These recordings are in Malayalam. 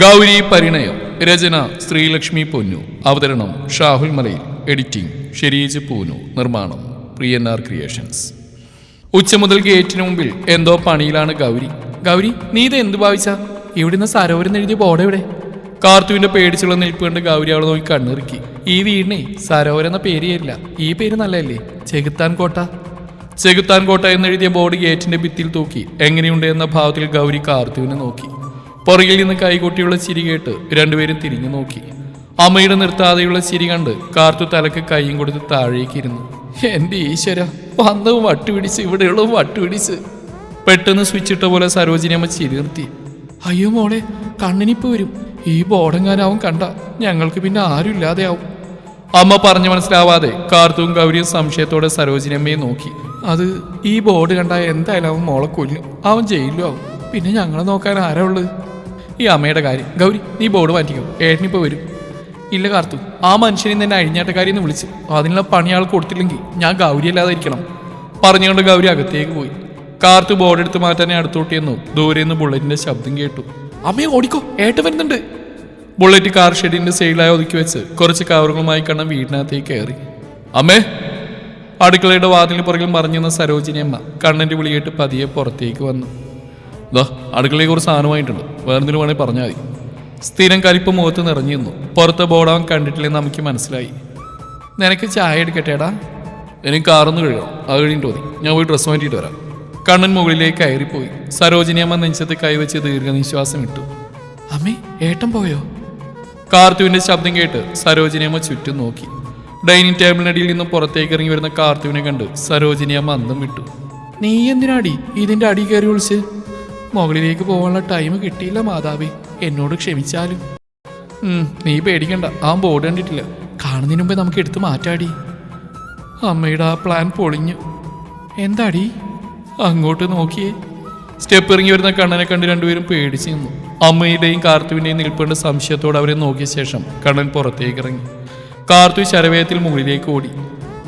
ഗൗരി പരിണയം. രചന ശ്രീലക്ഷ്മി പൊന്നു. അവതരണം ഷാഹുൽ മലയിൽ. എഡിറ്റിംഗ് ഷെരീജ് പൂനു. നിർമ്മാണം പ്രിയനാർ ക്രിയേഷൻസ്. ഉച്ച മുതൽ ഗേറ്റിന് മുമ്പിൽ എന്തോ പണിയിലാണ് ഗൗരി. ഗൗരി നീ ഇത് എന്ത് ഭാവിച്ച? ഇവിടുന്ന് സരോവരം എഴുതിയ ബോർഡ് എവിടെ? കാർത്തുവിന്റെ പേടിച്ചുള്ള നിൽപ്പ് കണ്ട് ഗൗരി അവളെ നോക്കി കണ്ണിറുക്കി. ഈ വീടിനെ സരോവരം എന്ന പേര് ഈ പേര് നല്ലതല്ലേ? ചെകുത്താൻ കോട്ട. ചെകുത്താൻ കോട്ട എന്നെഴുതിയ ബോർഡ് ഗേറ്റിന്റെ ഭിത്തിയിൽ തൂക്കി എങ്ങനെയുണ്ട് എന്ന ഭാവത്തിൽ ഗൗരി കാർത്തുവിനെ നോക്കി. പുറകിൽ നിന്ന് കൈകൊട്ടിയുള്ള ചിരി കേട്ട് രണ്ടുപേരും തിരിഞ്ഞു നോക്കി. അമ്മയുടെ നിർത്താതെയുള്ള ചിരി കണ്ട് കാർത്തു തലക്ക് കൈയും കൊടുത്ത് താഴേക്ക് ഇരുന്നു. എന്റെ ഈശ്വര വന്നവും വട്ടുപിടിച്ച് ഇവിടെയുള്ളവും വട്ടുപിടിച്ച്. പെട്ടെന്ന് സ്വിച്ചിട്ട പോലെ സരോജിനി അമ്മ ചിരി നിർത്തി. അയ്യോ മോളെ കണ്ണിനിപ്പ് വരും. ഈ ബോർഡെങ്ങാനാവും കണ്ട. ഞങ്ങൾക്ക് പിന്നെ ആരും ഇല്ലാതെയാവും. അമ്മ പറഞ്ഞു മനസ്സിലാവാതെ കാർത്തും ഗൗരിയും സംശയത്തോടെ സരോജിനി അമ്മയെ നോക്കി. അത് ഈ ബോർഡ് കണ്ടാൽ എന്തായാലും അവൻ മോളെ കൊല്ലും. അവൻ ജയിലിലും ആവും. പിന്നെ ഞങ്ങളെ നോക്കാൻ ആരാ ഉള്ളത്? ഈ അമ്മയുടെ കാര്യം. ഗൗരി നീ ബോർഡ് മാറ്റിക്കോ. ഏട്ടനിപ്പോ വരും. ഇല്ല കാർത്തു. ആ മനുഷ്യനെ തന്നെ അഴിഞ്ഞാട്ടക്കാരി എന്ന് വിളിച്ച്. അതിനുള്ള പണി ആൾ കൊടുത്തില്ലെങ്കിൽ ഞാൻ ഗൗരി അല്ലാതെ ഇരിക്കണം പറഞ്ഞുകൊണ്ട് ഗൗരി അകത്തേക്ക് പോയി. കാർത്തു ബോർഡ് എടുത്ത് മാറ്റാനേ അടുത്തോട്ടിയെന്നു ദൂരെ നിന്ന് ബുള്ളറ്റിന്റെ ശബ്ദം കേട്ടു. അമ്മയെ ഓടിക്കോ. ഏട്ട് വരുന്നുണ്ട്. ബുള്ളറ്റ് കാർ ഷെഡിന്റെ സൈഡിലായി ഒതുക്കി വെച്ച് കുറച്ച് കവറുകളുമായി കണ്ണം വീടിനകത്തേക്ക് കയറി. അമ്മേ അടുക്കളയുടെ വാതിലിന് പുറകിൽ മറിഞ്ഞുന്ന സരോജിനി അമ്മ കണ്ണന്റെ വിളിയേട്ട് പതിയെ പുറത്തേക്ക് വന്നു. ദാ അടുക്കളയിൽ കുറച്ച് സാധനമായിട്ടുണ്ട് വേറെന്തെങ്കിലും വേണേൽ പറഞ്ഞാൽ മതി. സ്ഥിരം കലിപ്പ് മുഖത്ത് നിറഞ്ഞു നിന്നു പുറത്തെ ബോർഡ് അവൻ കണ്ടിട്ടില്ലെന്ന് നമുക്ക് മനസ്സിലായി. നിനക്ക് ചായ എടുക്കട്ടേടാ? എനിക്ക് കാറൊന്ന് കഴുകണം. അത് കഴിഞ്ഞിട്ട് മതി. ഞാൻ പോയി ഡ്രസ്സ് മാറ്റിയിട്ട് വരാം. കണ്ണൻ മുകളിലേക്ക് കയറിപ്പോയി. സരോജിനി അമ്മ നെഞ്ചത്ത് കൈവച്ച് ദീർഘനിശ്വാസം ഇട്ടു. അമ്മേ ഏട്ടൻ പോയോ? കാർത്തുവിന്റെ ശബ്ദം കേട്ട് സരോജിനി അമ്മ ചുറ്റും നോക്കി. ഡൈനിങ് ടേബിളിനടിയിൽ നിന്നും പുറത്തേക്ക് ഇറങ്ങി വരുന്ന കാർത്തുവിനെ കണ്ട് സരോജിനി അമ്മ അന്തം വിട്ടു. നീ എന്തിനാടി ഇതിന്റെ അടി കയറി വിളിച്ച് മുകളിലേക്ക് പോകാനുള്ള ടൈം കിട്ടിയില്ല മാതാവേ. എന്നോട് ക്ഷമിച്ചാലും. നീ പേടിക്കണ്ട. ആ ബോർഡ് കണ്ടിട്ടില്ല. കാണുന്നതിന് മുമ്പേ നമുക്ക് എടുത്ത് മാറ്റാടി. അമ്മയുടെ ആ പ്ലാൻ പൊളിഞ്ഞു. എന്താടി? അങ്ങോട്ട് നോക്കിയേ. സ്റ്റെപ്പ് ഇറങ്ങി വരുന്ന കണ്ണനെ കണ്ട് രണ്ടുപേരും പേടിച്ച് നിന്നു. അമ്മയുടെയും കാർത്തുവിന്റെയും നിൽപ്പേണ്ട സംശയത്തോടെ അവരെ നോക്കിയ ശേഷം കണ്ണൻ പുറത്തേക്ക് ഇറങ്ങി. കാർത്തു ശരവേയത്തിൽ മുകളിലേക്ക് ഓടി.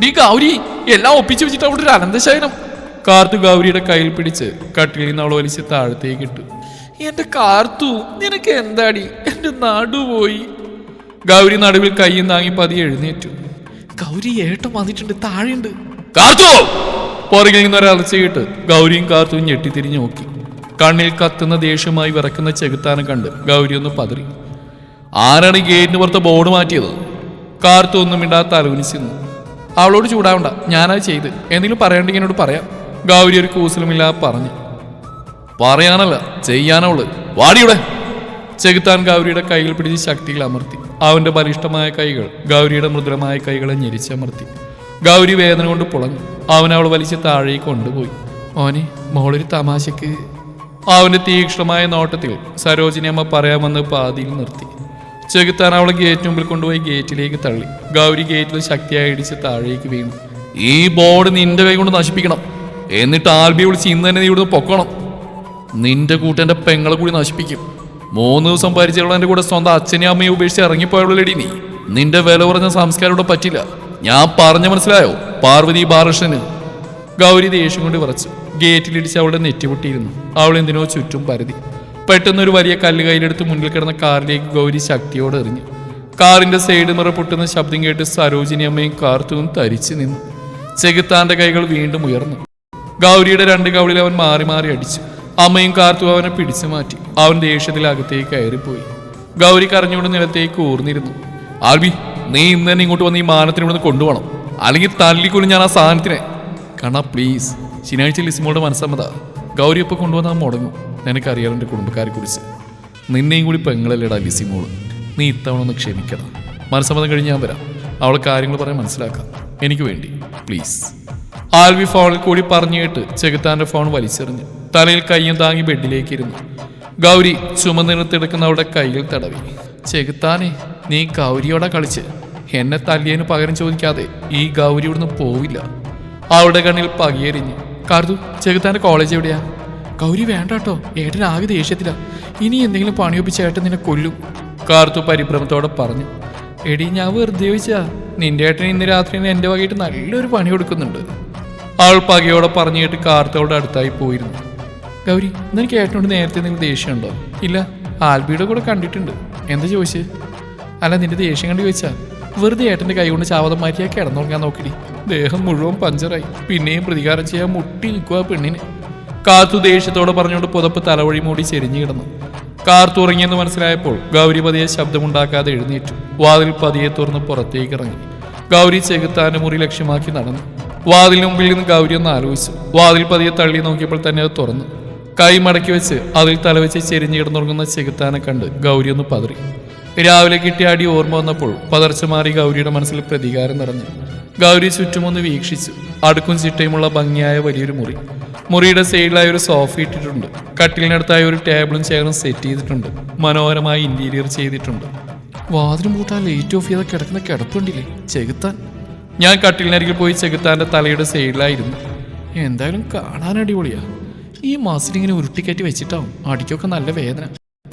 നീ ഗൗരി എല്ലാം ഒപ്പിച്ചു വെച്ചിട്ട് അവിടെ ഒരു അനന്തശയനം. കാർത്തു ഗൗരിയുടെ കയ്യിൽ പിടിച്ച് കട്ടിലിൽ നിന്ന് അവൾ വലിച്ച് താഴത്തേക്ക് ഇട്ടു. എന്റെ കാർത്തു നിനക്ക് എന്താടി? എന്റെ നാടുപോയി. ഗൗരി നടുവിൽ കൈയും താങ്ങി പതി എഴുന്നേറ്റു. ഗൗരി ഏട്ടം വന്നിട്ടുണ്ട് താഴെയുണ്ട്. കാർത്തു! പുറകിൽ നിന്ന് നിന്നൊരലച്ച കേട്ട് ഗൗരിയും കാർത്തുവും ഞെട്ടിത്തിരിഞ്ഞു നോക്കി. കണ്ണിൽ കത്തുന്ന ദേഷ്യമായി വിറക്കുന്ന ചെകുത്താനം കണ്ട് ഗൗരി ഒന്ന് പതറി. ആരാണ് ഗേറ്റിന് പുറത്ത് ബോർഡ് മാറ്റിയത്? കാർത്തു ഒന്നും മിണ്ടാതെ തലകുനിച്ചിരുന്നു അവളോട് ചൂടാവണ്ട ഞാനത് ചെയ്ത്. എന്തെങ്കിലും പറയണ്ടെങ്കിൽ എന്നോട് പറയാം. ഗൗരി ഒരു കൂസലുമില്ല പറഞ്ഞു. പറയാനല്ല ചെയ്യാനുള്ളത് വാടിയുടെ. ചെകുത്താൻ ഗൗരിയുടെ കൈകൾ പിടിച്ച് ശക്തിയിൽ അമർത്തി. അവന്റെ ബലിഷ്ടമായ കൈകൾ ഗൗരിയുടെ മൃദുലമായ കൈകളെ ഞെരിച്ചമർത്തി ഗൗരി വേദന കൊണ്ട് പുളഞ്ഞു. അവൻ അവൾ വലിച്ച് താഴേക്ക് കൊണ്ടുപോയി. ഓനെ മോളൊരു തമാശക്ക്. അവന്റെ തീക്ഷ്ണമായ നോട്ടത്തിൽ സരോജിനി അമ്മ പറയാമെന്ന് പാതിയിൽ നിർത്തി. ചെകുത്താൻ അവളെ ഗേറ്റ് മുമ്പിൽ കൊണ്ടുപോയി ഗേറ്റിലേക്ക് തള്ളി. ഗൗരി ഗേറ്റിൽ ശക്തിയായി ഇടിച്ച് താഴേക്ക് വീണു. ഈ ബോർഡ് നിന്റെ കൈ കൊണ്ട് നശിപ്പിക്കണം. എന്നിട്ട് ആൽബി വിളിച്ച് ഇന്ന് തന്നെ നീ ഇവിടുന്ന് പൊക്കണം. നിന്റെ കൂട്ടന്റെ പെങ്ങളെ കൂടി നശിപ്പിക്കും. മൂന്ന് ദിവസം പരിചയമുള്ളതിന്റെ കൂടെ സ്വന്തം അച്ഛനെയും അമ്മയും ഉപേക്ഷിച്ച് ഇറങ്ങിപ്പോയുള്ളടി നീ? നിന്റെ വില കുറഞ്ഞ സംസ്കാരം ഇവിടെ പറ്റില്ല. ഞാൻ പറഞ്ഞു മനസ്സിലായോ? പാർവതി ബാലകൃഷ്ണന്? ഗൗരി ദേഷ്യം കൊണ്ട് വിറച്ചു. ഗേറ്റിലിടിച്ച് അവളുടെ നെറ്റിപൊട്ടിയിരുന്നു അവൾ എന്തിനോ ചുറ്റും പരതി. പെട്ടെന്ന് ഒരു വലിയ കല്ല് കയ്യിലെടുത്ത് മുന്നിൽ കിടന്ന കാറിലേക്ക് ഗൗരി ശക്തിയോടെ എറിഞ്ഞു. കാറിന്റെ സൈഡ് മിറ പൊട്ടുന്ന ശബ്ദം കേട്ട് സരോജിനി അമ്മയും കാർത്തുവും തരിച്ചു നിന്നു. ചെകുത്താന്റെ കൈകൾ വീണ്ടും ഉയർന്നു. ഗൗരിയുടെ രണ്ട് കവിളിൽ അവൻ മാറി മാറി അടിച്ചു അമ്മയും കാർത്തു അവനെ പിടിച്ചു മാറ്റി. അവൻ ദേഷ്യത്തിൽ അകത്തേക്ക് കയറിപ്പോയി. ഗൗരി കരഞ്ഞുകൊണ്ട് നിലത്തേക്ക് ഊർന്നിരുന്നു. ആൽബി നീ ഇന്ന് തന്നെ ഇങ്ങോട്ട് വന്ന് ഈ മാനത്തിന് ഇവിടുന്ന് കൊണ്ടുപോകണം. അല്ലെങ്കിൽ തല്ലിക്കൊല്ലും ഞാൻ ആ സാധനത്തിനെ. കണ പ്ലീസ് ശനിയാഴ്ച ലിസിമോളുടെ മനസ്സമ്മത. ഗൗരി ഇപ്പൊ കൊണ്ടുവന്നാൽ മുടങ്ങും. നിനക്കറിയാം എന്റെ കുടുംബക്കാരെ കുറിച്ച് നിന്നെയും കൂടി പെങ്ങളല്ലേടാ ലിസിമോൾ. നീ ഇത്തവണ ഒന്ന് ക്ഷമിക്കണം. മനസ്സമ്മതം കഴിഞ്ഞ് ഞാൻ വരാം. അവളെ കാര്യങ്ങൾ പറയാൻ മനസ്സിലാക്കാം. എനിക്ക് വേണ്ടി. പ്ലീസ് ആൽവി ഫോണിൽ കൂടി പറഞ്ഞു കേട്ട് ചെകുത്താന്റെ ഫോൺ വലിച്ചെറിഞ്ഞു. തലയിൽ കയ്യും താങ്ങി ബെഡിലേക്ക് ഇരുന്നു ഗൗരി ചുമന്നിടത്തെടുക്കുന്ന അവിടെ കയ്യിൽ തടവി. ചെകുത്താനെ നീ ഗൗരിയോടെ കളിച്ച്? എന്നെ തല്ലിയതിന് പകരം ചോദിക്കാതെ ഈ ഗൗരി ഇവിടുന്ന് പോവില്ല. അവളുടെ കണ്ണിൽ പകിയെറിഞ്ഞു കാർത്തു ചെകുത്താന്റെ കോളേജ് എവിടെയാ? ഗൗരി വേണ്ട കേട്ടോ ഏട്ടൻ ആകെ ദേഷ്യത്തില. ഇനി എന്തെങ്കിലും പണിയൊപ്പിച്ച ഏട്ടൻ നിന്നെ കൊല്ലും. കാർത്തു പരിഭ്രമത്തോടെ പറഞ്ഞു. എടി ഞാൻ വെറുതെ ചോദിച്ചാ നിന്റെ ഏട്ടൻ ഇന്ന് രാത്രി എന്റെ വകയിട്ട് നല്ലൊരു പണി കൊടുക്കുന്നുണ്ട് അവൾ പകയോടെ പറഞ്ഞു കേട്ട് കാർത്തവളുടെ അടുത്തായി പോയിരുന്നു. ഗൗരി ഇന്നെനിക്ക് ഏട്ടനോട് നേരത്തെ എന്തെങ്കിലും ദേഷ്യമുണ്ടോ? ഇല്ല ആൽബിയുടെ കൂടെ കണ്ടിട്ടുണ്ട്. എന്താ ചോദിച്ചു? അല്ല നിന്റെ ദേഷ്യം കണ്ടു ചോദിച്ചാ. വെറുതെ ഏട്ടന്റെ കൈ കൊണ്ട് ചാവതം മാറ്റിയാ കിടന്നുറങ്ങാൻ നോക്കിടി. ദേഹം മുഴുവൻ പഞ്ചറായി. പിന്നെയും പ്രതികാരം ചെയ്യാൻ മുട്ടി നിൽക്കുക പെണ്ണിന്. കാത്തു ദേഷ്യത്തോടെ പറഞ്ഞുകൊണ്ട് പുതപ്പ് തലവഴി മൂടി ചെരിഞ്ഞു കിടന്നു. കാർത്തു ഉറങ്ങിയെന്ന് മനസ്സിലായപ്പോൾ ഗൗരി പതിയെ ശബ്ദമുണ്ടാക്കാതെ എഴുന്നേറ്റു. വാതിൽ പതിയെ തുറന്ന് പുറത്തേക്ക് ഇറങ്ങി. ഗൗരി ചെകുത്താന്റെ മുറി ലക്ഷ്യമാക്കി നടന്നു. വാതിലിന് മുമ്പിൽ നിന്ന് ഗൗരി ഒന്ന് ആലോചിച്ചു. വാതിൽ പതിയെ തള്ളി നോക്കിയപ്പോൾ തന്നെ അത് തുറന്നു. കൈ മടക്കി വെച്ച് അതിൽ തലവെച്ച് ചെരിഞ്ഞു കിടന്നുറങ്ങുന്ന ചെകുത്താനെ കണ്ട് ഗൗരി ഒന്ന് പതറി. രാവിലെ കിട്ടിയ അടി ഓർമ്മ വന്നപ്പോൾ പതർച്ച മാറി ഗൗരിയുടെ മനസ്സിൽ പ്രതികാരം നിറഞ്ഞു. ഗൗരി ചുറ്റുമൊന്ന് വീക്ഷിച്ചു. അടുക്കും ചിട്ടയുമുള്ള ഭംഗിയായ വലിയൊരു മുറി. മുറിയുടെ സൈഡിലായി ഒരു സോഫ ഇട്ടിട്ടുണ്ട്. കട്ടിലിനടുത്തായി ഒരു ടേബിളും ചെയറും സെറ്റ് ചെയ്തിട്ടുണ്ട്. മനോഹരമായി ഇന്റീരിയർ ചെയ്തിട്ടുണ്ട്. വാതിലും പൂട്ടാൻ ലേറ്റ് ഓഫ് ചെയ്ത കിടക്കുന്ന കിടപ്പുണ്ടില്ലേ? ചെകുത്താൻ. ഞാൻ കട്ടിലിനരികിൽ പോയി ചെകുത്താന്റെ തലയുടെ സൈഡിലായിരുന്നു. എന്തായാലും കാണാൻ അടിപൊളിയാ. ഈ മസിലിങ്ങനെ ഉരുട്ടിക്കയറ്റി വെച്ചിട്ടാവും. അടിക്കൊക്കെ നല്ല വേദന.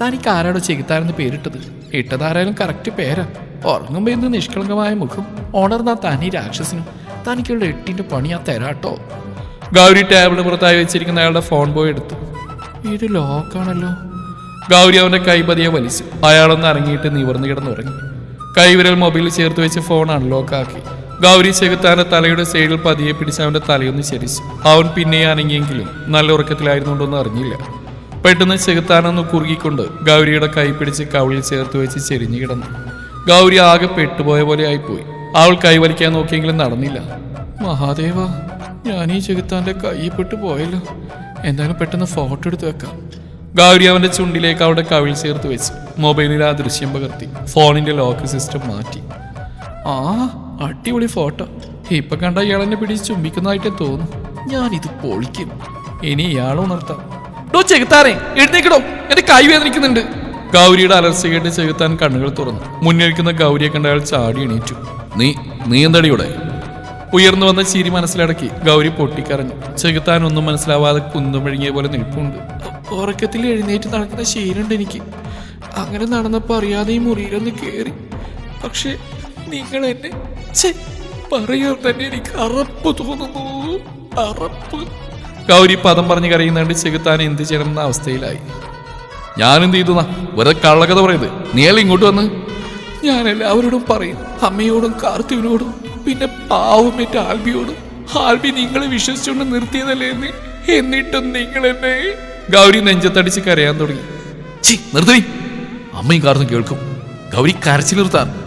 തനിക്ക് ആരാടോ ചെകുത്താനെന്ന് പേരിട്ടത്. ഇട്ടതാരായാലും കറക്റ്റ് പേരാ. ഉറങ്ങുമ്പോ ഇന്ന് നിഷ്കളങ്കമായ മുഖം. ഉണർന്ന തനി രാക്ഷസിനും. തനിക്കുള്ള എട്ടിന്റെ പണി ആ തരാട്ടോ ഗൗരി ടേബിളിന് പുറത്തായി വെച്ചിരിക്കുന്ന അയാളുടെ ഫോൺ പോയി എടുത്തു. ഇത് ലോക്കാണല്ലോ ഗൗരി അവന്റെ കൈ പതിയെ വലിച്ചു. അയാളൊന്ന് ഇറങ്ങിയിട്ട് നിവർന്നു കിടന്നുറങ്ങി. കൈവിരൽ മൊബൈലിൽ ചേർത്ത് വെച്ച് ഫോൺ അൺലോക്ക് ആക്കി. ഗൗരി ചെകുത്താന്റെ തലയുടെ സൈഡിൽ പതിയെ പിടിച്ച് അവന്റെ തലയൊന്ന് ചരിച്ചു. അവൻ പിന്നെ അനങ്ങിയെങ്കിലും നല്ല എന്ന് അറിഞ്ഞില്ല. പെട്ടെന്ന് ചെകുത്താനൊന്ന് കുറുകിക്കൊണ്ട് ഗൗരിയുടെ കൈ പിടിച്ച് കവിളിൽ ചേർത്ത് വെച്ച് ചെരിഞ്ഞു കിടന്നു. ഗൗരി ആകെ പെട്ടുപോയ പോലെ ആയിപ്പോയി. അവൾ കൈവലിക്കാൻ നോക്കിയെങ്കിലും നടന്നില്ല. മഹാദേവ ഞാൻ ഈ ചെകുത്താന്റെ കൈപ്പെട്ടു പോയല്ലോ. എന്തായാലും പെട്ടെന്ന് ഫോട്ടോ എടുത്ത് വെക്കാം. ഗൗരി അവന്റെ ചുണ്ടിലേക്ക് അവിടെ കവിൾ ചേർത്ത് വെച്ച് മൊബൈലിൽ ആ ദൃശ്യം പകർത്തി. ഫോണിന്റെ ലോക്ക് സിസ്റ്റം മാറ്റി. ആ അടിപൊളി ഫോട്ടോ. ഇപ്പൊ കണ്ട ഇയാൾ എന്നെ പിടിച്ച് ചുംബിക്കുന്നതായിട്ടേ തോന്നും. ഇത് പൊളിക്കും. ഇനി ഇയാളും ഉണർത്താം. ഡോ ചെകുത്താറേ എഴുന്നേക്കടോ എന്റെ കൈ വേദനിക്കുന്നുണ്ട്. ഗൗരിയുടെ അലർച്ച കേട്ട് ചെകുത്താൻ കണ്ണുകൾ തുറന്നു. മുന്നിരിക്കുന്ന ഗൗരിയെ കണ്ട അയാൾ ചാടി എണീറ്റു. നീ നീ എന്തടിയുടെ ഉയർന്നു വന്ന ചിരി മനസ്സിലടക്കി ഗൗരി പൊട്ടിക്കരഞ്ഞു. ചെകുത്താൻ ഒന്നും മനസ്സിലാവാതെ കുന്തും വിഴുങ്ങിയ പോലെ നിൽപ്പുണ്ട്. ഉറക്കത്തിൽ എഴുന്നേറ്റ് നടക്കുന്ന ശീലമുണ്ട് എനിക്ക്. അങ്ങനെ നടന്നപ്പോ അറിയാതെ ഈ മുറിയിലൊന്ന് കേറി. പക്ഷെ നിങ്ങൾ എന്നെ പറയാൻ തന്നെ എനിക്ക് അറപ്പ് തോന്നുന്നു അറപ്പ്. ഗൗരി പദം പറഞ്ഞ് കരയുന്നുണ്ട് ചെകുത്താൻ എന്ത് ചെയ്യണം എന്ന അവസ്ഥയിലായി. ഞാൻ ഞാനെന്ത് ചെയ്തു വെറുതെ കള്ളക്കഥ പറയുന്നത് നീയല്ലേ ഇങ്ങോട്ട് വന്ന്? ഞാൻ എല്ലാവരോടും പറയും. അമ്മയോടും കാർത്തിവിനോടും പിന്നെ പാവമേറ്റ ആൽബിയോടും. ആൽബി നിങ്ങളെ വിശ്വസിച്ചുകൊണ്ട് നിർത്തിയതല്ലേ എന്ന് എന്നിട്ടും നിങ്ങൾ എന്നെ ഗൗരി നെഞ്ചത്തടിച്ച് കരയാൻ തുടങ്ങി. ചി നിർത്തി അമ്മയും കാർന്നും കേൾക്കും. ഗൗരി കരച്ചിൽ നിർത്താൻ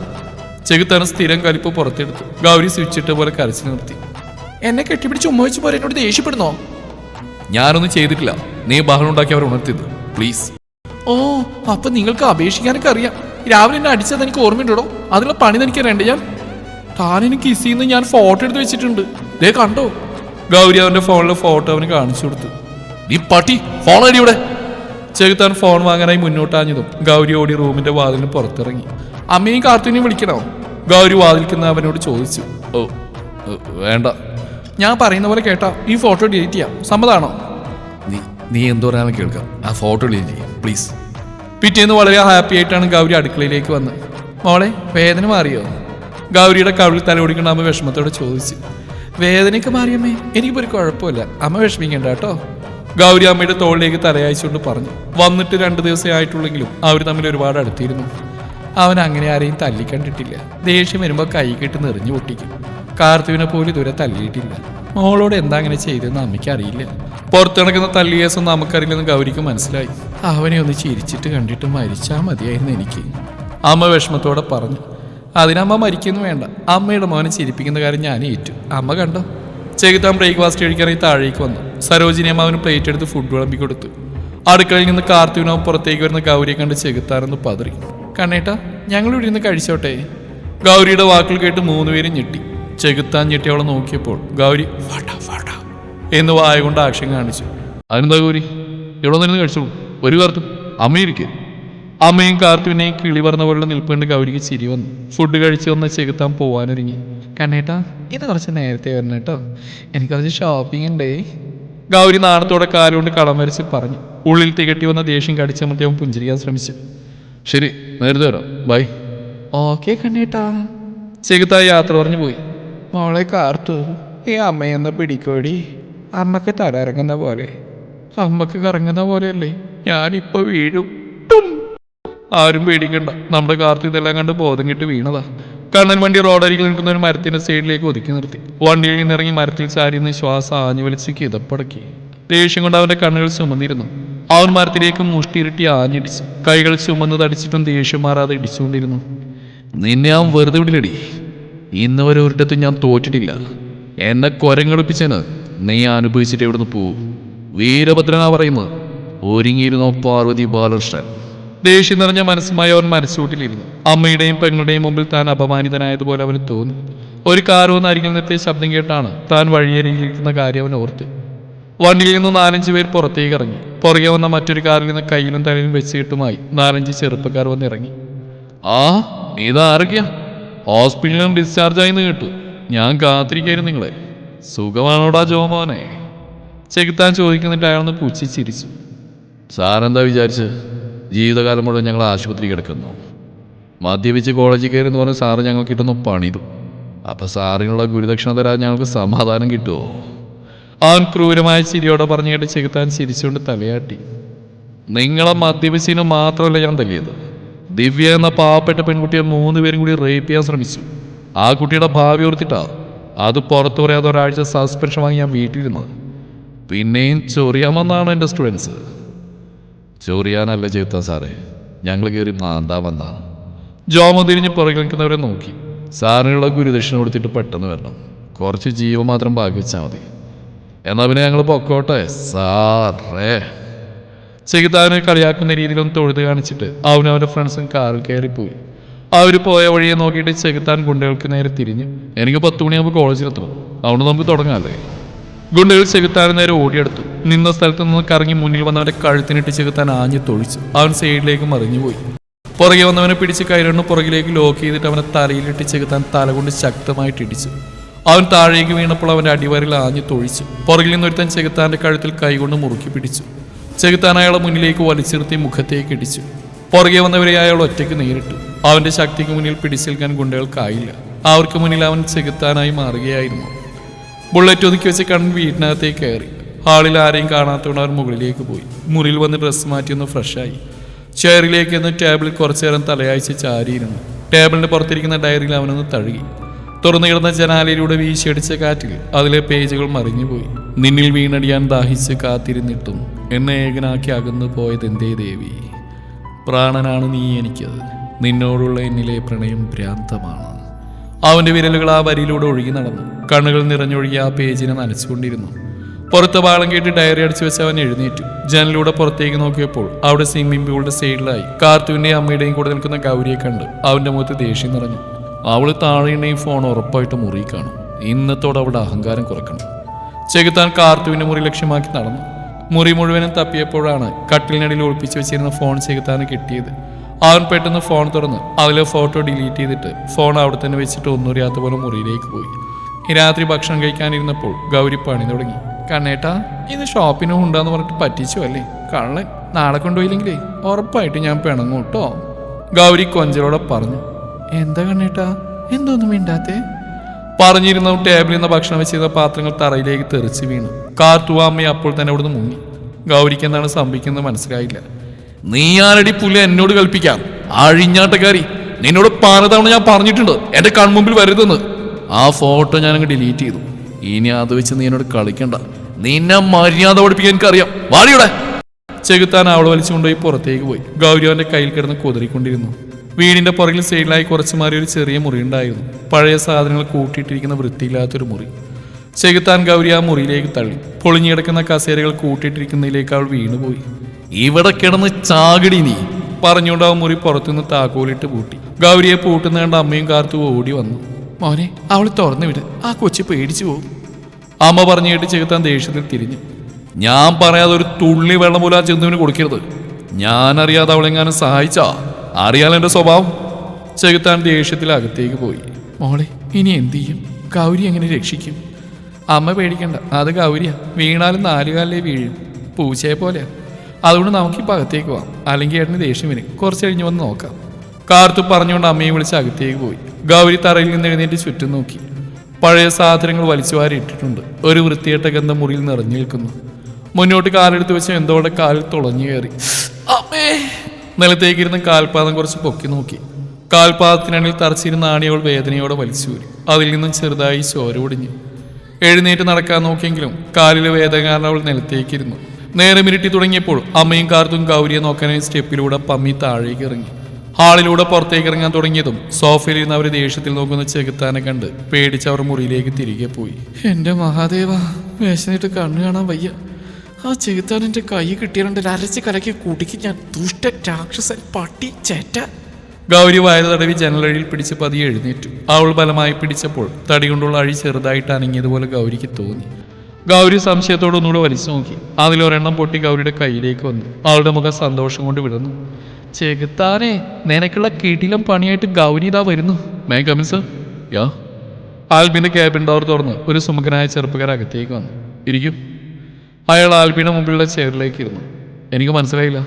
ചെകുത്താൻ സ്ഥിരം കലിപ്പ് പുറത്തെടുത്തു. ഗൗരി സ്വിച്ചിട്ട പോലെ കരച്ചു നിർത്തി. എന്നെ കെട്ടിപ്പിടിച്ച് ഉമ്മ വെച്ച് പോലെ എന്നോട് ദേഷ്യപ്പെടുന്നോ? ഞാനൊന്നും ചെയ്തിട്ടില്ല. നീ ബഹളം ഉണ്ടാക്കി അവർ ഉണർത്തിയത്. പ്ലീസ്. ഓ അപ്പൊ നിങ്ങൾക്ക് അപേക്ഷിക്കാനൊക്കെ അറിയാം. രാവിലെ എന്നെ അടിച്ചത് എനിക്ക് ഓർമ്മയുണ്ടോ അതിനുള്ള പണി എനിക്ക് അറിയണ്ടേ ഞാൻ? താൻ എനിക്ക് കിസ് ചെയ്യുന്ന ഞാൻ ഫോട്ടോ എടുത്ത് വെച്ചിട്ടുണ്ട്. ദേ കണ്ടോ? ഗൗരി അവന്റെ ഫോണിലെ ഫോട്ടോ അവന് കാണിച്ചു കൊടുത്തു. നീ പട്ടി ഫോൺ അടി ഇവിടെ. ചെകുത്താൻ ഫോൺ വാങ്ങാനായി മുന്നോട്ടാഞ്ഞതും ഗൗരി ഓടി റൂമിന്റെ വാതിലിന് പുറത്തിറങ്ങി. അമ്മയും കാർത്തിനെയും വിളിക്കണോ? ഗൗരി വാതിൽക്കുന്ന അവനോട് ചോദിച്ചു. ഓ വേണ്ട. ഞാൻ പറയുന്ന പോലെ കേട്ടാ ഈ ഫോട്ടോ ഡിലീറ്റ് ചെയ്യാം. സമ്മതാണോ? നീ നീ എന്തു പറയാനും കേൾക്കാം. ആ ഫോട്ടോ ഡിലീറ്റ് ചെയ്യാം പ്ലീസ്. പിറ്റേന്ന് വളരെ ഹാപ്പി ആയിട്ടാണ് ഗൗരി അടുക്കളയിലേക്ക് വന്നത്. മോളെ വേദന മാറിയോ? ഗൗരിയുടെ കവിളിൽ തലപിടിക്കുന്ന അമ്മ വിഷമത്തോടെ ചോദിച്ചു. വേദനയ്ക്ക് മാറിയമ്മേ എനിക്കിപ്പോ ഒരു കുഴപ്പമില്ല. അമ്മ വിഷമിക്കണ്ട കേട്ടോ. ഗൗരി അമ്മയുടെ തോളിലേക്ക് തലയായിച്ചുകൊണ്ട് പറഞ്ഞു. വന്നിട്ട് രണ്ട് ദിവസമേ ആയിട്ടുള്ളെങ്കിലും അവർ തമ്മിൽ ഒരുപാട് അടുത്തിരുന്നു. അവൻ അങ്ങനെ ആരെയും തല്ലിക്കണ്ടിട്ടില്ല. ദേഷ്യം വരുമ്പോൾ കൈ കെട്ടി നിറഞ്ഞു പൊട്ടിക്കും. കാർത്തുവിനെ പോലും ഇതുവരെ തല്ലിയിട്ടില്ല. മോളോട് എന്താ അങ്ങനെ ചെയ്തതെന്ന് അമ്മയ്ക്ക് അറിയില്ല പുറത്തു നടക്കുന്ന തല്ലിയേസൊന്നും നമുക്കറിയില്ലെന്ന് ഗൗരിക്ക് മനസ്സിലായി. അവനെ ഒന്ന് ചിരിച്ചിട്ട് കണ്ടിട്ട് മരിച്ചാൽ മതിയായിരുന്നു എനിക്ക്. അമ്മ വിഷമത്തോടെ പറഞ്ഞു അതിനമ്മ മരിക്കുന്നു വേണ്ട. അമ്മയുടെ മോനെ ചിരിപ്പിക്കുന്ന കാര്യം ഞാൻ ഏറ്റു. അമ്മ കണ്ടോ? ചെകുത്താൻ ബ്രേക്ക്ഫാസ്റ്റ് കഴിക്കാനായി താഴേക്ക് വന്നു. സരോജിനി അമ്മ അവന് പ്ലേറ്റ് എടുത്ത് ഫുഡ് വിളമ്പി കൊടുത്തു. അടുക്കളയിൽ നിന്ന് കാർത്തിവിനോ പുറത്തേക്ക് വരുന്ന ഗൗരിയെ കണ്ട് ചെകുത്താനെന്ന് പതറി. കണ്ണേട്ടാ ഞങ്ങൾ ഇവിടെ ഇരുന്ന് കഴിച്ചോട്ടെ. ഗൗരിയുടെ വാക്കുകൾ കേട്ട് മൂന്നുപേരും ഞെട്ടി. ചെകുത്താൻ ഞെട്ടി അവളെ നോക്കിയപ്പോൾ ഗൗരി എന്ന് വായ കൊണ്ട് ആക്ഷൻ കാണിച്ചു. അതിനെന്താ ഗൗരി? ഇവിടെ നിന്ന് കഴിച്ചോളൂ? ഒരു കാർത്തും. അമ്മയിരിക്കും അമ്മയും കാർത്തുവിനെയും കിളി പറഞ്ഞ പോലെ നിൽപ്പുണ്ട് ഗൗരിക്ക് ചിരി വന്നു. ഫുഡ് കഴിച്ച് വന്ന് ചെകുത്താൻ പോവാനൊരുങ്ങി. കണ്ണേട്ടാ ഇത് കുറച്ച് നേരത്തെ വരണം കേട്ടോ. എനിക്ക് കുറച്ച് ഷോപ്പിംഗ് ഉണ്ടേ. ഗൗരി നാണത്തോടെ കാലുകൊണ്ട് കളം വരച്ച് പറഞ്ഞു. ഉള്ളിൽ തികട്ടി വന്ന ദേഷ്യം കടിച്ചമർത്തി അവൻ പുഞ്ചിരിക്കാൻ ശ്രമിച്ചു. ശരി നേരത്തെ വരാം. ബൈ. ഓക്കെ കണ്ണേട്ടാ. സിഗത്തായി യാത്ര പറഞ്ഞു പോയി. മോളെ കാർത്തു. ഈ അമ്മയെന്ന പിടിക്കോടി. അമ്മയ്ക്ക് തലയിറങ്ങുന്ന പോലെ. അമ്മയ്ക്ക് കറങ്ങുന്ന പോലെയല്ലേ. ഞാനിപ്പൊ വീഴും. ആരും പേടിക്കണ്ട. നമ്മുടെ കാർത്തി ഇതെല്ലാം കണ്ട് ബോധം കിട്ടി വീണതാ. കണ്ണൻ വണ്ടി റോഡരികിൽ നിൽക്കുന്ന ഒരു മരത്തിന്റെ സൈഡിലേക്ക് ഒതുക്കി നിർത്തി. വണ്ടിയിൽ നിന്നിറങ്ങി മരത്തിൽ ചാരി നിന്ന് ശ്വാസം ആഞ്ഞു വലിച്ച് കിതപ്പടക്കി. ദേഷ്യം കൊണ്ട് അവന്റെ കണ്ണുകൾ ചുമന്നിരുന്നു. അവൻ മരത്തിലേക്ക് മുഷ്ടിയിരുട്ടി ആഞ്ഞിടിച്ചു. കൈകൾ ചുമന്ന് തടിച്ചിട്ടും ദേഷ്യം മാറാതെ ഇടിച്ചുകൊണ്ടിരുന്നു. നിന്നെ അവൻ വെറുതെ വിടില്ലടി. ഇന്ന് വരെ ഒരിടത്തും ഞാൻ തോറ്റിട്ടില്ല. എന്നെ കൊരങ്ങളിപ്പിച്ചതിന് നീ അനുഭവിച്ചിട്ട് എവിടുന്ന് പോവും? വീരഭദ്രനാ പറയുന്നത്. ഒരുങ്ങിയിരുന്നോ പാർവതി ബാലകൃഷ്ണൻ? ദേഷ്യം നിറഞ്ഞ മനസ്സുമായി അവൻ മനസ്സൂട്ടിലിരുന്നു. അമ്മയുടെയും പെങ്ങളുടെയും മുമ്പിൽ താൻ അപമാനിതനായതുപോലെ അവന് തോന്നി. ഒരു കാറുവെന്ന് വന്ന് അരികിൽ നിർത്തിയ ശബ്ദം കേട്ടാണ് താൻ വഴിയരികിലിരിക്കുന്ന കാര്യം അവൻ ഓർത്ത്. വണ്ടിയിൽ നിന്ന് നാലഞ്ച് പേർ പുറത്തേക്ക് ഇറങ്ങി. പുറകെ വന്ന മറ്റൊരു കാറിൽ നിന്ന് കയ്യിലും തലയിലും വെച്ചിട്ടുമായി നാലഞ്ച് ചെറുപ്പക്കാർ വന്ന് ഇറങ്ങി ആ ഇതാരൊക്കെയാ ഹോസ്പിറ്റലിൽ ഡിസ്ചാർജ് ആയിന്ന് കേട്ടു. ഞാൻ കാത്തിരിക്കായിരുന്നു നിങ്ങളെ. സുഖമാണോടാ ജോമോനെ? ചെകുത്താൻ ചോദിക്കുന്നിട്ട് അയാളൊന്ന് പൂച്ചി ചിരിച്ചു. സാറെന്താ വിചാരിച്ച്? ജീവിതകാലം മുഴുവൻ ഞങ്ങൾ ആശുപത്രി കിടക്കുന്നു. മദ്യപിച്ച് കോളേജിൽ കയറി എന്ന് പറഞ്ഞ് സാറ് ഞങ്ങൾ കിട്ടുന്ന പണിതു. അപ്പം സാറിനുള്ള ഗുരുദക്ഷിണ തരാൻ ഞങ്ങൾക്ക് സമാധാനം കിട്ടുമോ അവൻ ക്രൂരമായ ചിരിയോടെ പറഞ്ഞു കേട്ട് ചെകുത്താൻ ചിരിച്ചുകൊണ്ട് തലയാട്ടി. നിങ്ങളെ മദ്യപിച്ചതിന് മാത്രമല്ല ഞാൻ തല്ലിയത്. ദിവ്യ എന്ന പാവപ്പെട്ട പെൺകുട്ടിയെ മൂന്ന് പേരും കൂടി റേപ്പ് ചെയ്യാൻ ശ്രമിച്ചു. ആ കുട്ടിയുടെ ഭാവി ഓർത്തിട്ടാ അത് പുറത്തു പറയാതെ ഒരാഴ്ച സസ്പെൻഷൻ വാങ്ങി ഞാൻ വീട്ടിലിരുന്നത്. പിന്നെയും ചൊറിയാമെന്നാണ് എന്റെ സ്റ്റുഡൻസ്. ചൊറിയാനല്ല ചെകുത്താൻ സാറേ ഞങ്ങൾ കയറി മാന്താ വന്നാ. ജോമ തിരിഞ്ഞ് പുറകിൽ നിൽക്കുന്നവരെ നോക്കി. സാറിനുള്ള ഗുരുദക്ഷിണ കൊടുത്തിട്ട് പെട്ടെന്ന് വരണം. കുറച്ച് ജീവ മാത്രം ബാക്കി മതി. എന്നാൽ പിന്നെ ഞങ്ങൾ പൊക്കോട്ടെ? സാറേ. ചെകുത്താനെ കളിയാക്കുന്ന രീതിയിലും തൊഴുത് കാണിച്ചിട്ട് അവനും അവന്റെ ഫ്രണ്ട്സും കാറിൽ കയറിപ്പോയി. അവർ പോയ വഴിയെ നോക്കിയിട്ട് ചെകുത്താൻ ഗുണ്ടകൾക്ക് നേരെ തിരിഞ്ഞു എനിക്ക് പത്ത് മണിയാകുമ്പോൾ കോളേജിലെത്തണം അതുകൊണ്ട് നമുക്ക് തുടങ്ങാമല്ലേ ഗുണ്ടകൾ ചെകുത്താൻ നേരെ ഓടിയെടുത്തു. നിന്ന സ്ഥലത്ത് നിന്ന് കറങ്ങി മുന്നിൽ വന്നവന്റെ കഴുത്തിനിട്ട് ചെകുത്താൻ ആഞ്ഞു തൊഴിച്ചു. അവൻ സൈഡിലേക്ക് മറിഞ്ഞുപോയി. പുറകെ വന്നവനെ പിടിച്ച് കൈരണ്ണു പുറകിലേക്ക് ലോക്ക് ചെയ്തിട്ട് അവനെ തലയിലിട്ട് ചെകുത്താൻ തല കൊണ്ട് ശക്തമായിട്ട് ഇടിച്ചു അവൻ താഴേക്ക് വീണപ്പോൾ അവന്റെ അടിവരിൽ ആഞ്ഞു തൊഴിച്ചു. പുറകിൽ നിന്നൊരുത്തൻ ചെകുത്താന്റെ കഴുത്തിൽ കൈകൊണ്ട് മുറുക്കി പിടിച്ചു. ചെകുത്താൻ അയാളെ മുന്നിലേക്ക് വലിച്ചിരുത്തി മുഖത്തേക്ക് ഇടിച്ചു. പുറകെ വന്നവരെ അയാൾ ഒറ്റയ്ക്ക് നേരിട്ടു. അവന്റെ ശക്തിക്ക് മുന്നിൽ പിടിച്ചേൽക്കാൻ ഗുണ്ടകൾക്കായില്ല അവർക്ക് മുന്നിൽ അവൻ ചെകുത്താനായി മാറുകയായിരുന്നു. ബുള്ളറ്റ് ഒതുക്കി വെച്ച് കണ്ണൻ വീട്ടിനകത്തേക്ക് കയറി. ഹാളിൽ ആരെയും കാണാത്തതുകൊണ്ട് അവൻ മുകളിലേക്ക് പോയി. മുറിയിൽ വന്ന് ഡ്രസ്സ് മാറ്റി ഒന്ന് ഫ്രഷായി. ചെയറിലേക്ക് ഒന്ന് ടേബിളിൽ കുറച്ചു നേരം തലയാഴ്ച ചാരിയിരുന്നു. ടേബിളിന് പുറത്തിരിക്കുന്ന ഡയറിയിൽ അവനൊന്ന് തഴുകി. തുറന്നു കിടന്ന ജനാലയിലൂടെ വീശിയടിച്ച കാറ്റിൽ അതിലെ പേജുകൾ മറിഞ്ഞുപോയി. നിന്നിൽ വീണടിയാൻ ദാഹിച്ച് കാത്തിരുന്നിട്ടും എന്നെ ഏകനാക്കി അകന്നു പോയതെന്തേ ദേവി? പ്രാണനാണ് നീ എനിക്കത്. നിന്നോടുള്ള എന്നിലെ പ്രണയം ഭ്രാന്തമാണ്. അവന്റെ വിരലുകൾ ആ വരിയിലൂടെ ഒഴുകി നടന്നു. കണ്ണുകൾ നിറഞ്ഞൊഴുകി ആ പേജിനെ നനച്ചുകൊണ്ടിരുന്നു. പുറത്ത് വാളം കേട്ട് ഡയറി അടിച്ചു വെച്ച് അവൻ എഴുന്നേറ്റു. ജനലിലൂടെ പുറത്തേക്ക് നോക്കിയപ്പോൾ അവിടെ പൂളിന്റെ സൈഡിലായി കാർത്തുവിന്റെയും അമ്മയുടെയും കൂടെ നിൽക്കുന്ന ഗൗരിയെ കണ്ട് അവന്റെ മുഖത്ത് ദേഷ്യം നിറഞ്ഞു. അവൾ ഈ ഫോൺ ഉറപ്പായിട്ട് മുറി കാണും. ഇന്നത്തോടെ അവളുടെ അഹങ്കാരം കുറക്കണം. ചെകുത്താൻ കാർത്തുവിന്റെ മുറി ലക്ഷ്യമാക്കി നടന്നു. മുറി മുഴുവനും തപ്പിയപ്പോഴാണ് കട്ടിലിനടിയിൽ ഒളിപ്പിച്ചു വെച്ചിരുന്ന ഫോൺ ചെകുത്താന് കിട്ടിയത്. അവൻ പെട്ടെന്ന് ഫോൺ തുറന്ന് അതിലെ ഫോട്ടോ ഡിലീറ്റ് ചെയ്തിട്ട് ഫോൺ അവിടെ തന്നെ വെച്ചിട്ട് ഒന്നുറിയാത്ത പോലെ മുറിയിലേക്ക് പോയി. രാത്രി ഭക്ഷണം കഴിക്കാനിരുന്നപ്പോൾ ഗൗരി പണി തുടങ്ങി. കണ്ണേട്ടാ ഇന്ന് ഷോപ്പിന് ഉണ്ടാന്ന് പറഞ്ഞിട്ട് പറ്റിച്ചു അല്ലേ? കള്ളൻ നാളെ കൊണ്ടുപോയില്ലെങ്കിലേ ഉറപ്പായിട്ട് ഞാൻ പിണങ്ങൂട്ടോ ഗൗരി കൊഞ്ചലോടെ പറഞ്ഞു. എന്താ കണ്ണേട്ടാ? എന്തോന്നും മിണ്ടാത്തേ? പറഞ്ഞിരുന്ന ടേബിളിൽ നിന്ന് ഭക്ഷണം വെച്ചിരുന്ന പാത്രങ്ങൾ തറയിലേക്ക് തെറിച്ച് വീണു. കാർത്തുവാമ്മ അപ്പോൾ തന്നെ അവിടുന്ന് മുങ്ങി. ഗൗരിക്ക് എന്താണ് സംഭവിക്കുന്നത് മനസ്സിലായില്ല. നീ ആരടി പുല്ല് എന്നോട് കൽപ്പിക്കാം? അഴിഞ്ഞാട്ടക്കാരി നിന്നോട് പലതവണ ഞാൻ പറഞ്ഞിട്ടുണ്ട്. എന്റെ കൺമുമ്പിൽ വരുതെന്ന് ആ ഫോട്ടോ ഞാൻ അങ്ങ് ഡിലീറ്റ് ചെയ്തു. ഇനി അത് വെച്ച് നീ എന്നോട് കളിക്കണ്ട. നിന്നെ മര്യാദ പഠിപ്പിക്കാൻ എനിക്കറിയാം. വാടിയുടെ ചെകുത്താൻ അവളെ വലിച്ചുകൊണ്ടുപോയി പുറത്തേക്ക് പോയി. ഗൗരി അവന്റെ കയ്യിൽ കിടന്ന് കുതിറിക്കൊണ്ടിരുന്നു. വീടിന്റെ പുറകിൽ സൈഡിലായി കുറച്ച് മാറി ഒരു ചെറിയ മുറി ഉണ്ടായിരുന്നു. പഴയ സാധനങ്ങൾ കൂട്ടിയിട്ടിരിക്കുന്ന വൃത്തിയില്ലാത്തൊരു മുറി. ചെകുത്താൻ ഗൗരി ആ മുറിയിലേക്ക് തള്ളി. പൊളിഞ്ഞു കിടക്കുന്ന കസേരകൾ കൂട്ടിയിട്ടിരിക്കുന്നതിലേക്ക് അവൾ വീണുപോയി. ഇവിടെ കിടന്ന് ചാകിടി നീ. പറഞ്ഞുകൊണ്ട് ആ മുറി പുറത്തുനിന്ന് താക്കോലിട്ട് പൂട്ടി. ഗൗരിയെ പൂട്ടുന്ന കണ്ട് അമ്മയും കാർത്തു ഓടി വന്നു. മോനെ അവൾ തുറന്നു വിട്. ആ കൊച്ചു പേടിച്ചു പോകും. അമ്മ പറഞ്ഞു കേട്ട് ചെകുത്താൻ ദേഷ്യത്തിൽ തിരിഞ്ഞു. ഞാൻ പറയാതെ ഒരു തുള്ളി വെള്ളം പോലും ആ ചെന്തുവിന് കൊടുക്കരുത്. ഞാനറിയാതെ അവളെങ്ങാനും സഹായിച്ചാ. അറിയാലോ എന്റെ സ്വഭാവം. ചെകുത്താൻ ദേഷ്യത്തിൽ അകത്തേക്ക് പോയി. മോളെ ഇനി എന്തു ചെയ്യും? ഗൗരി എങ്ങനെ രക്ഷിക്കും? അമ്മ പേടിക്കണ്ട അത് ഗൗരിയാ. വീണാലും നാലുകാലിലേ വീഴും. പൂച്ചയെ പോലെയാ. അതുകൊണ്ട് നമുക്കിപ്പോൾ അകത്തേക്ക് പോവാം. അല്ലെങ്കിൽ ഏട്ടന് ദേഷ്യം വരും. കുറച്ച് കഴിഞ്ഞ് വന്ന് നോക്കാം. കാർത്തു പറഞ്ഞുകൊണ്ട് അമ്മയെ വിളിച്ച് അകത്തേക്ക് പോയി. ഗൗരി തറയിൽ നിന്ന് എഴുന്നേറ്റ് ചുറ്റും നോക്കി. പഴയ സാധനങ്ങൾ വലിച്ചു വാരി ഇട്ടിട്ടുണ്ട്. ഒരു വൃത്തിയേട്ട ഗന്ധം മുറിയിൽ നിറഞ്ഞു നിൽക്കുന്നു. മുന്നോട്ട് കാലെടുത്ത് വെച്ച് എന്തോടെ കാലിൽ തുളഞ്ഞു കയറി. അമ്മേ! നിലത്തേക്കിരുന്ന് കാൽപാദം കുറച്ച് പൊക്കി നോക്കി. കാൽപാദത്തിനിടയിൽ തറച്ചിരുന്ന ആണി അവൾ വേദനയോടെ വലിച്ചൂരി അതിൽ നിന്നും ചെറുതായി ചോര ഒടിഞ്ഞു. എഴുന്നേറ്റ് നടക്കാൻ നോക്കിയെങ്കിലും കാലിലെ വേദന അവൾ നിലത്തേക്കിരുന്നു. നേരെ മിരട്ടി തുടങ്ങിയപ്പോൾ അമ്മയും കാർത്തും ഗൗരിയെ നോക്കാനായി സ്റ്റെപ്പിലൂടെ പമ്മി താഴേക്ക് ഇറങ്ങി. ഹാളിലൂടെ പുറത്തേക്ക് ഇറങ്ങാൻ തുടങ്ങിയതും സോഫയിൽ ഇരുന്ന് അവർ ദേഷ്യത്തിൽ നോക്കുന്ന ചെകുത്താനെ കണ്ട് പേടിച്ച് അവർ മുറിയിലേക്ക് തിരികെ പോയി. എന്റെ മഹാദേവ വേഷനിട്ട് കണ്ണു കാണാൻ വയ്യ. ആ ചീത്താനെന്റെ കൈ കിട്ടിയാലുണ്ട് അരച്ച് കലക്കി കുടുക്കി ഞാൻ ദുഷ്ട രാക്ഷസൻ പട്ടി ചേറ്റ ഗൗരി വയറ് തടവി ജനലഴിയിൽ പിടിച്ച് പതിയെ എഴുന്നേറ്റു. അവൾ ബലമായി പിടിച്ചപ്പോൾ തടി കൊണ്ടുള്ള അഴി ചെറുതായിട്ട് അനങ്ങിയതുപോലെ ഗൗരിക്ക് തോന്നി. ഗൗരി സംശയത്തോടെ ഒന്നുകൂടെ വലിച്ചു നോക്കി. അതിലൊരെണ്ണം പൊട്ടി ഗൗരിയുടെ കയ്യിലേക്ക് വന്നു. അവളുടെ മുഖം സന്തോഷം കൊണ്ട് വിടർന്നു. ചെകുത്താനെ നിനക്കുള്ള കീട്ടിലും പണിയായിട്ട് ഗൗരി ഇതാ വരുന്നു. മേ കമിസ് യാ ആൽബിന്റെ ക്യാബിൻ ഡോർ തുറന്ന് ഒരു സുമുഖനായ ചെറുപ്പക്കാരകത്തേക്ക് വന്നു. ഇരിക്കും. അയാൾ ആൽബിയുടെ മുമ്പിലുള്ള ചെയറിലേക്ക് ഇരുന്നു. എനിക്ക് മനസ്സിലായില്ല.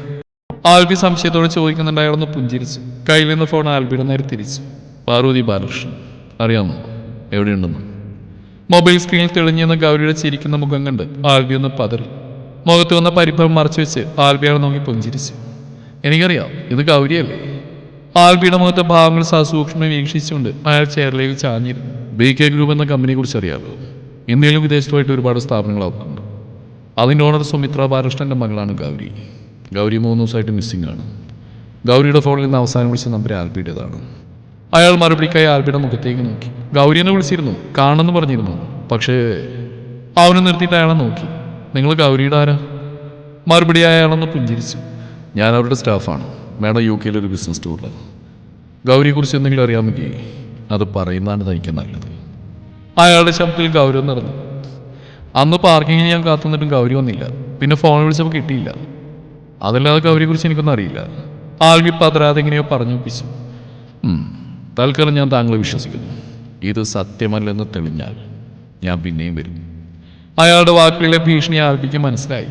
ആൽബി സംശയത്തോടെ ചോദിക്കുന്നുണ്ട്. പുഞ്ചിരിച്ചു. കയ്യിൽ നിന്ന് ഫോൺ ആൽബിയുടെ നേരെ തിരിച്ചു. പാർവതി ബാലകൃഷ്ണൻ അറിയാമോ? എവിടെയുണ്ടെന്ന്? മൊബൈൽ സ്ക്രീനിൽ തെളിഞ്ഞെന്ന ഗൗരിയുടെ ചിരിക്കുന്ന മുഖം കണ്ട് ആൽബി ഒന്ന് പതറി. മുഖത്ത് വന്ന പരിഭവം മറച്ചു വെച്ച് ആൽബിയാണ് നോക്കി പുഞ്ചിരിച്ചു. എനിക്കറിയാം ഇത് ഗൗരിയല്ലേ? ആൽബിയുടെ മുഖത്തെ ഭാവങ്ങൾ സസൂക്ഷ്മം വീക്ഷിച്ചുകൊണ്ട് അയാൾ ചെയറിലേക്ക് ചാഞ്ഞിരുന്നു. ബി കെ ഗ്രൂപ്പ് എന്ന കമ്പനിയെക്കുറിച്ച് കുറിച്ച് അറിയാമോ ഇന്ത്യയിലും വിദേശത്തുമായിട്ട് ഒരുപാട് സ്ഥാപനങ്ങൾ അവർക്കുണ്ട് അതിന്റെ ഓണർ സുമിത്ര ബാലകൃഷ്ണന്റെ മകളാണ് ഗൗരി. ഗൗരി മൂന്ന് ദിവസമായിട്ട് മിസ്സിംഗ് ആണ്. ഗൗരിയുടെ ഫോണിൽ നിന്ന് അവസാനം വിളിച്ച നമ്പർ ആൽബിയുടേതാണ്. അയാൾ മറുപടിക്കായി ആൽബിയുടെ മുഖത്തേക്ക് നോക്കി. ഗൗരി എന്നെ വിളിച്ചിരുന്നു. കാണുമെന്ന് പറഞ്ഞിരുന്നു. പക്ഷേ അവനെ നിർത്തിയിട്ട് അയാളെ നോക്കി. നിങ്ങൾ ഗൗരിയുടെ ആരാ? മറുപടി അയാളൊന്ന് പുഞ്ചിരിച്ചു. ഞാൻ അവരുടെ സ്റ്റാഫാണ് മാഡം യു കെയിലെ ഒരു ബിസിനസ് ടൂറിൽ ഗൗരിയെക്കുറിച്ച് എന്തെങ്കിലും അറിയാമെങ്കിൽ അത് പറയുന്നതാണ് തനിക്ക് നല്ലത്. അയാളുടെ ശബ്ദത്തിൽ ഗൗരവം നിറഞ്ഞു അന്ന് പാർക്കിങ്ങിന് ഞാൻ കാത്തുനിന്നിട്ടും ഗൗരി വന്നില്ല. പിന്നെ ഫോൺ വിളിച്ചപ്പോൾ കിട്ടിയില്ല. അതല്ലാതെ ഗൗരിയെക്കുറിച്ച് എനിക്കൊന്നും അറിയില്ല. ആൽവി പതരാതെ എങ്ങനെയോ പറഞ്ഞു ഒപ്പിച്ചു ഉം. തൽക്കാലം ഞാൻ താങ്കളെ വിശ്വസിക്കുന്നു. ഇത് സത്യമല്ലെന്ന് തെളിഞ്ഞാൽ ഞാൻ പിന്നെയും വരും. അയാളുടെ വാക്കുകളിലെ ഭീഷണി ആൽബിക്ക് മനസ്സിലായി.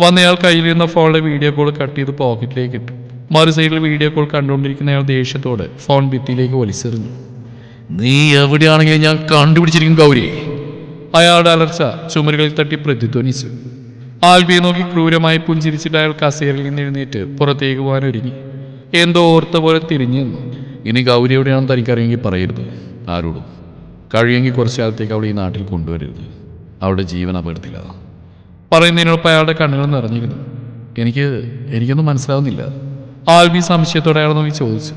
വന്നയാൾ കയ്യിലിരുന്ന ഫോണിലെ വീഡിയോ കോൾ കട്ട് ചെയ്ത് പോക്കറ്റിലേക്ക് ഇട്ടു. മറു സൈഡിൽ വീഡിയോ കോൾ കണ്ടുകൊണ്ടിരിക്കുന്ന അയാൾ ദേഷ്യത്തോടെ ഫോൺ ഭിത്തിയിലേക്ക് വലിച്ചെറിഞ്ഞു. നീ എവിടെയാണെങ്കിലും ഞാൻ കണ്ടുപിടിച്ചിരിക്കും ഗൗരി. അയാളുടെ അലർച്ച ചുമരുകളിൽ തട്ടി പ്രതിധ്വനിച്ചു. ആൽബിയെ നോക്കി ക്രൂരമായി പുഞ്ചിരിച്ചിട്ട് അയാൾ കസേരയിൽ നിന്ന് എഴുന്നേറ്റ് പുറത്തേക്ക് പോകാൻ ഒരുങ്ങി എന്തോ ഓർത്ത പോലെ തിരിഞ്ഞു നിന്നു. ഇനി ഗൗരി എവിടെയാണെന്ന് തനിക്കറിയെങ്കിൽ പറയരുത് ആരോടും. കഴിയെങ്കിൽ കുറച്ചു കാലത്തേക്ക് അവൾ ഈ നാട്ടിൽ കൊണ്ടുവരരുത്. അവളുടെ ജീവൻ അപകടത്തില്ല പറയുന്നതിനൊപ്പം അയാളുടെ കണ്ണുകൾ നിറഞ്ഞിരുന്നു. എനിക്ക് എനിക്കൊന്നും മനസ്സിലാവുന്നില്ല. ആൽബി സംശയത്തോടെ അയാൾ നോക്കി ചോദിച്ചു.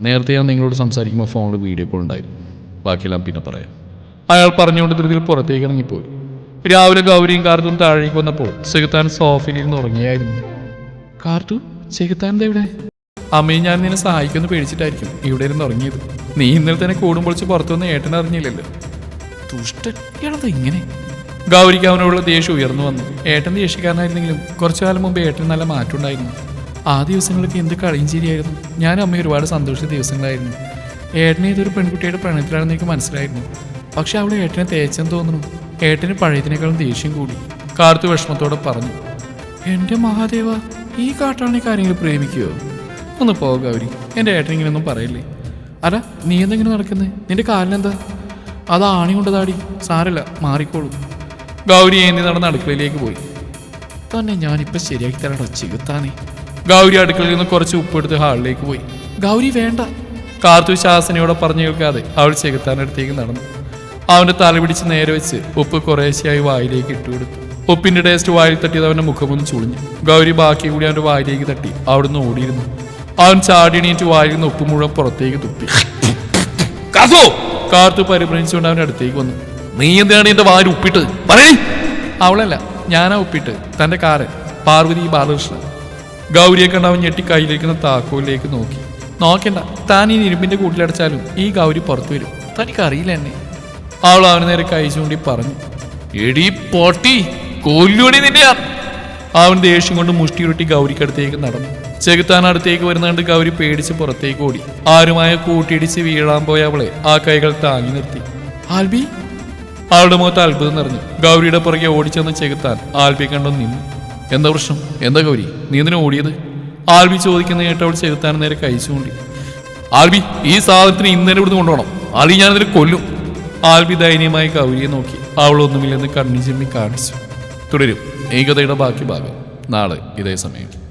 നേരത്തെ ഞാൻ നിങ്ങളോട് സംസാരിക്കുമ്പോൾ ഫോണിൽ വീഡിയോ കോൾ ഉണ്ടായിരുന്നു. ബാക്കിയെല്ലാം പിന്നെ പറയാം. അയാൾ പറഞ്ഞുകൊണ്ട് ധൃതിയിൽ പുറത്തേക്ക് ഇറങ്ങിപ്പോയി. രാവിലെ ഗൗരിയും കാർത്തും താഴേക്ക് വന്നപ്പോൾ ചെകുത്താൻ സോഫയിൽ നിന്ന് ഉറങ്ങിയായിരുന്നു. കാർത്തു ചെകുത്താൻ എവിടെ അമ്മയും ഞാൻ നിന്നെ സഹായിക്കുമെന്ന് പേടിച്ചിട്ടായിരിക്കും ഇവിടെ ഇരുന്ന് ഉറങ്ങിയത്. നീ ഇന്നലെ തന്നെ കൂടുമ്പോൾ പുറത്തുനിന്ന് ഏട്ടൻ അറിഞ്ഞില്ലല്ലോ. ദുഷ്ടൻ ഇങ്ങനെ? ഗൗരിക്ക് അവനോടുള്ള ദേഷ്യം ഉയർന്നു വന്നു. ഏട്ടൻ ദേഷ്യക്കാരനായിരുന്നെങ്കിലും കുറച്ചു കാലം മുമ്പ് ഏട്ടൻ നല്ല മാറ്റമുണ്ടായിരുന്നു ആ ദിവസങ്ങളൊക്കെ എന്ത് കളിയും ചിരിയായിരുന്നു. ഞാൻ അമ്മ ഒരുപാട് സന്തോഷിച്ച ദിവസങ്ങളായിരുന്നു. ഏട്ടനെ ഇതൊരു പെൺകുട്ടിയുടെ പ്രണയത്തിലാണെന്ന് എനിക്ക് മനസ്സിലായിരുന്നു. പക്ഷെ അവൾ ഏട്ടനെ തേച്ചെന്ന് തോന്നുന്നു. ഏട്ടന് പഴയതിനേക്കാളും ദേഷ്യം കൂടി. കാർത്തു വിഷമത്തോടെ പറഞ്ഞു എന്റെ മഹാദേവ ഈ കാട്ടാണ് കാര്യങ്ങൾ പ്രേമിക്കുവോ? ഒന്ന് പോ ഗൗരി എന്റെ ഏട്ടൻ ഇങ്ങനെയൊന്നും പറയില്ലേ? അല്ല നീ എന്തെങ്കിലും നടക്കുന്നത് നിന്റെ കാലിനെന്താ? അത് ആണി കൊണ്ടതാടി സാരല്ല മാറിക്കോളൂ. ഗൗരി ഏന്തി നടന്ന അടുക്കളയിലേക്ക് പോയി. തന്നെ ഞാനിപ്പോൾ ശരിയാക്കി തരണ്ട ചികുത്താനേ. ഗൗരി അടുക്കളയിൽ നിന്ന് കുറച്ച് ഉപ്പെടുത്ത് ഹാളിലേക്ക് പോയി. ഗൗരി വേണ്ട. കാർത്തു ശാസനയോടെ പറഞ്ഞു കേൾക്കാതെ അവൾ ചെകുത്താനടുത്തേക്ക് നടന്നു. അവന്റെ തല പിടിച്ച് നേരെ വെച്ച് ഉപ്പ് കുറേശ്ശെയായി വായിലേക്ക് ഇട്ടു കൊടുത്തു. ഉപ്പിന്റെ ടേസ്റ്റ് വായിൽ തട്ടിയത് അവന്റെ മുഖമൊന്ന് ചുളിഞ്ഞു. ഗൗരി ബാക്കി കൂടി അവന്റെ വായിലേക്ക് തട്ടി. അവിടുന്ന് ഓടിയിരുന്നു. അവൻ ചാടിയണീറ്റ് വായിൽ നിന്ന് ഉപ്പ് മുഴുവൻ പുറത്തേക്ക് തുപ്പി. കാർത്തു പരിഭ്രമിച്ചുകൊണ്ട് അവന്റെ അടുത്തേക്ക് വന്നു. നീ എന്താണ് എന്റെ വായിൽ ഉപ്പിട്ട്? പറയേ! അവളല്ല ഞാനാ ഉപ്പിട്ട്. തന്റെ കാരൻ പാർവതി ബാലകൃഷ്ണൻ. ഗൗരിയെ കണ്ട് അവൻ ഞെട്ടി കയ്യിലേക്കുന്ന താക്കോലിലേക്ക് നോക്കി. നോക്കണ്ട താൻ ഈ ഇരുമ്പിന്റെ കൂട്ടിലടച്ചാലും ഈ ഗൗരി പുറത്തു വരും. തനിക്കറിയില്ല എന്നെ. അവൾ അവന് നേരെ കൈ ചൂണ്ടി പറഞ്ഞു എടി പോട്ടി കൊല്ലുടി നിന്റെ അവൻ ദേഷ്യം കൊണ്ട് മുഷ്ടി ഉരുട്ടി ഗൗരിക്കടുത്തേക്ക് നടന്നു. ചെകുത്താൻ അടുത്തേക്ക് വരുന്ന കണ്ട് ഗൗരി പേടിച്ച് പുറത്തേക്ക് ഓടി. ആരുമായ കൂട്ടിയിടിച്ച് വീഴാൻ പോയ അവളെ ആ കൈകൾ താങ്ങി നിർത്തി. ആൽബി? അവളുടെ മുഖത്ത് അത്ഭുതം നിറഞ്ഞു. ഗൗരിയുടെ പുറകെ ഓടിച്ചെന്ന് ചെകുത്താൻ ആൽബി കണ്ടു നിന്നു. എന്താ പ്രശ്നം? എന്താ ഗൗരി? നീ എന്തിനാ ഓടിയത്? ആൽബി ചോദിക്കുന്ന കേട്ട് അവൾ ചെകുത്താൻ നേരെ കഴിച്ചുകൊണ്ടി ആൽബി ഈ സാധനത്തിന് ഇന്നലെ ഇവിടുന്ന് കൊണ്ടുപോകണം. ആൽബി ഞാനതിന് കൊല്ലും. ആൽബി ദയനീയമായി കൗരിയെ നോക്കി അവളൊന്നുമില്ലെന്ന് കണ്ണി ചിമ്മി കാണിച്ചു. തുടരും. ഈ കഥയുടെ ബാക്കി ഭാഗം. നാളെ ഇതേ സമയം.